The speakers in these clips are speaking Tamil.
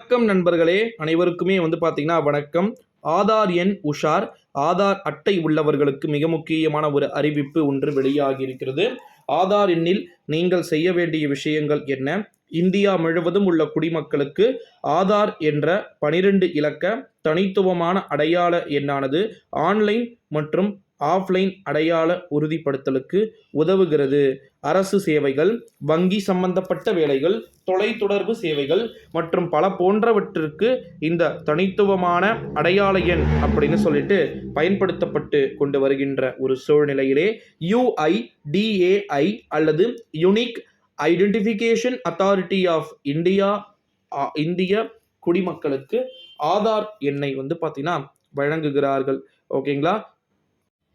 வணக்கம் நண்பர்களே அனைவருக்குமே வந்து பார்த்தீங்கன்னா வணக்கம். ஆதார் எண் உஷார். ஆதார் அட்டை உள்ளவர்களுக்கு மிக முக்கியமான ஒரு அறிவிப்பு ஒன்று வெளியாகி இருக்கிறது ஆதார் எண்ணில் நீங்கள் செய்ய வேண்டிய விஷயங்கள் என்ன? இந்தியா முழுவதும் உள்ள குடிமக்களுக்கு ஆதார் என்ற பனிரெண்டு இலக்க தனித்துவமான அடையாள எண்ணானது ஆன்லைன் மற்றும் ஆஃப்லைன் அடையாள உறுதிப்படுத்தலுக்கு உதவுகிறது. அரசு சேவைகள் வங்கி சம்பந்தப்பட்ட வேலைகள் தொலைத்தொடர்பு சேவைகள் மற்றும் பல போன்றவற்றிற்கு இந்த தனித்துவமான அடையாள எண் அப்படின்னு சொல்லிட்டு பயன்படுத்தப்பட்டு கொண்டு வருகின்ற ஒரு சூழ்நிலையிலே யுஐடிஏஐ அல்லது unique identification authority of India இந்திய குடிமக்களுக்கு ஆதார் எண்ணை வந்து பார்த்தீங்கன்னா வழங்குகிறார்கள். ஓகேங்களா?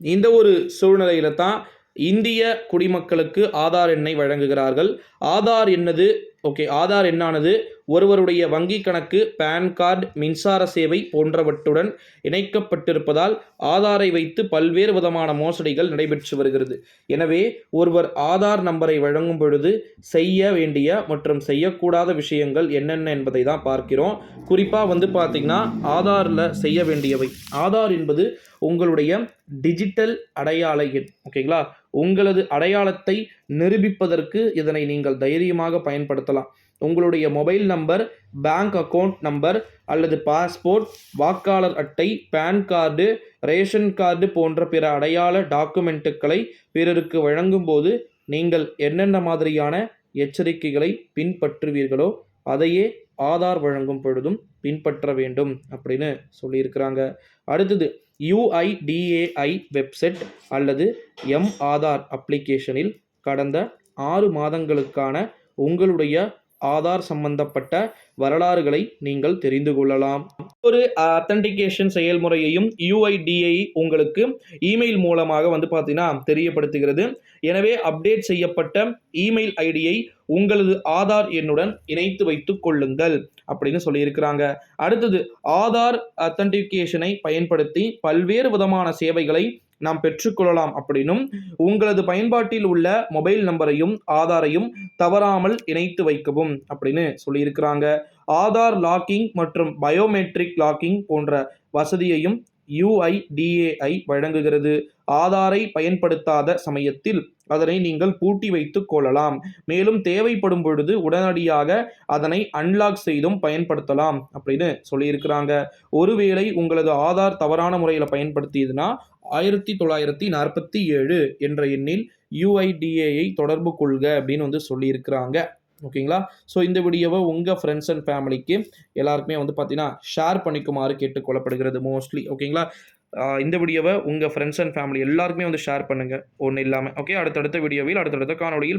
இந்த ஒரு சூழ்நிலையில தான் இந்திய குடிமக்களுக்கு ஆதார் எண்ணை வழங்குகிறார்கள். ஆதார் என்னது? ஓகே ஆதார் என்னானது? ஒருவருடைய வங்கி கணக்கு பேன் கார்டு மின்சார சேவை போன்றவற்றுடன் இணைக்கப்பட்டிருப்பதால் ஆதாரை வைத்து பல்வேறு விதமான மோசடிகள் நடைபெற்று வருகிறது. எனவே ஒருவர் ஆதார் நம்பரை வழங்கும் பொழுது செய்ய வேண்டிய மற்றும் செய்யக்கூடாத விஷயங்கள் என்னென்ன என்பதை தான் பார்க்கிறோம். குறிப்பாக வந்து பார்த்திங்கன்னா ஆதாரில் செய்ய வேண்டியவை. ஆதார் என்பது உங்களுடைய டிஜிட்டல் அடையாள எண் ஓகேங்களா? உங்களது அடையாளத்தை நிரூபிப்பதற்கு இதனை நீங்கள் தைரியமாக பயன்படுத்தலாம். உங்களுடைய mobile number bank account number அல்லது பாஸ்போர்ட் வாக்காளர் அட்டை பேன் கார்டு ரேஷன் கார்டு போன்ற பிற அடையாள டாக்குமெண்ட்டுகளை பிறருக்கு வழங்கும்போது நீங்கள் என்னென்ன மாதிரியான எச்சரிக்கைகளை பின்பற்றுவீர்களோ அதையே ஆதார் வழங்கும் பொழுதும் பின்பற்ற வேண்டும் அப்படின்னு சொல்லியிருக்கிறாங்க. அடுத்தது யுஐடிஏஐ வெப்சைட் அல்லது எம் ஆதார் அப்ளிகேஷனில் கடந்த ஆறு மாதங்களுக்கான உங்களுடைய ஆதார் சம்பந்தப்பட்ட வரலாறுகளை நீங்கள் தெரிந்து கொள்ளலாம். ஒரு அத்தன்டிகேஷன் செயல்முறையையும் யூஐடிஐ உங்களுக்கு இமெயில் மூலமாக வந்து பார்த்தீங்கன்னா தெரியப்படுத்துகிறது. எனவே அப்டேட் செய்யப்பட்ட இமெயில் ஐடியை உங்களது ஆதார் எண்ணுடன் இணைத்து வைத்துக் கொள்ளுங்கள் அப்படின்னு சொல்லியிருக்கிறாங்க. அடுத்தது ஆதார் அத்தன்டிகேஷனை பயன்படுத்தி பல்வேறு விதமான சேவைகளை நாம் பெற்றுக்கொள்ளலாம் அப்படின்னும் உங்களது பயன்பாட்டில் உள்ள மொபைல் நம்பரையும் ஆதாரையும் தவறாமல் இணைத்து வைக்கவும் அப்படின்னு சொல்லியிருக்கிறாங்க. ஆதார் லாக்கிங் மற்றும் பயோமெட்ரிக் லாக்கிங் போன்ற வசதியையும் யுஐடிஏஐ வழங்குகிறது. ஆதாரை பயன்படுத்தாத சமயத்தில் அதனை நீங்கள் பூட்டி வைத்து கொள்ளலாம். மேலும் தேவைப்படும் பொழுது உடனடியாக அதனை அன்லாக் செய்தும் பயன்படுத்தலாம் அப்படின்னு சொல்லியிருக்கிறாங்க. ஒருவேளை உங்களது ஆதார் தவறான முறையில் பயன்படுத்தியதுன்னா ஆயிரத்தி தொள்ளாயிரத்தி நாற்பத்தி ஏழு என்ற எண்ணில் யுஐடிஏஐ தொடர்பு கொள்க அப்படின்னு வந்து சொல்லியிருக்கிறாங்க. ஓகேங்களா? ஸோ இந்த வீடியோவை உங்கள் ஃப்ரெண்ட்ஸ் அண்ட் ஃபேமிலிக்கு எல்லாருக்குமே வந்து பார்த்தீங்கன்னா ஷேர் பண்ணிக்குமாறு கேட்டுக்கொள்ளப்படுகிறது மோஸ்ட்லி ஓகேங்களா? இந்த வீடியோவை உங்கள் ஃப்ரெண்ட்ஸ் அண்ட் ஃபேமிலி எல்லாருக்குமே வந்து ஷேர் பண்ணுங்கள் ஒன்றும் இல்லாமல் ஓகே அடுத்தடுத்த வீடியோவில் அடுத்தடுத்த காணொலியில்